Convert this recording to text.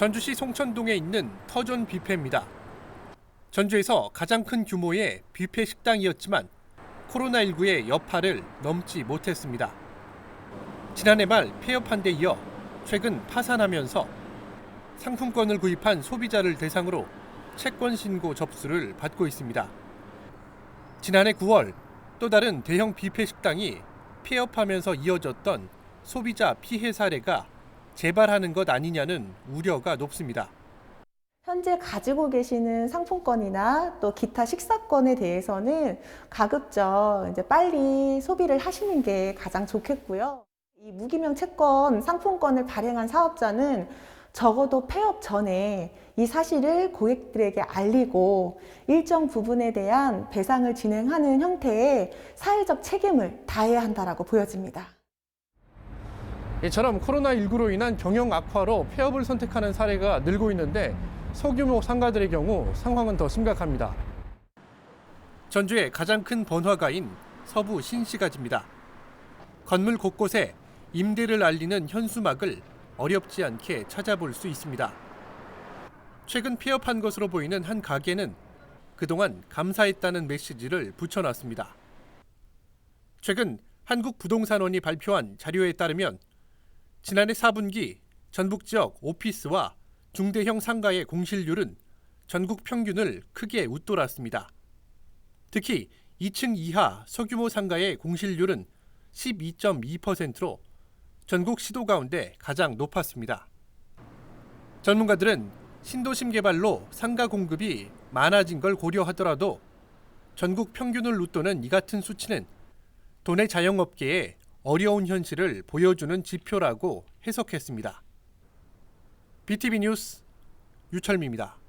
전주시 송천동에 있는 터전 뷔페입니다. 전주에서 가장 큰 규모의 뷔페 식당이었지만 코로나19의 여파를 넘지 못했습니다. 지난해 말 폐업한 데 이어 최근 파산하면서 상품권을 구입한 소비자를 대상으로 채권 신고 접수를 받고 있습니다. 지난해 9월 또 다른 대형 뷔페 식당이 폐업하면서 이어졌던 소비자 피해 사례가 재발하는 것 아니냐는 우려가 높습니다. 현재 가지고 계시는 상품권이나 또 기타 식사권에 대해서는 가급적 이제 빨리 소비를 하시는 게 가장 좋겠고요. 이 무기명 채권 상품권을 발행한 사업자는 적어도 폐업 전에 이 사실을 고객들에게 알리고 일정 부분에 대한 배상을 진행하는 형태의 사회적 책임을 다해야 한다라고 보여집니다. 이처럼 코로나19로 인한 경영 악화로 폐업을 선택하는 사례가 늘고 있는데 소규모 상가들의 경우 상황은 더 심각합니다. 전주의 가장 큰 번화가인 서부 신시가지입니다. 건물 곳곳에 임대를 알리는 현수막을 어렵지 않게 찾아볼 수 있습니다. 최근 폐업한 것으로 보이는 한 가게는 그동안 감사했다는 메시지를 붙여놨습니다. 최근 한국부동산원이 발표한 자료에 따르면 지난해 4분기 전북 지역 오피스와 중대형 상가의 공실률은 전국 평균을 크게 웃돌았습니다. 특히 2층 이하 소규모 상가의 공실률은 12.2%로 전국 시도 가운데 가장 높았습니다. 전문가들은 신도심 개발로 상가 공급이 많아진 걸 고려하더라도 전국 평균을 웃도는 이 같은 수치는 도내 자영업계의 어려운 현실을 보여주는 지표라고 해석했습니다. BTV 뉴스 유철미입니다.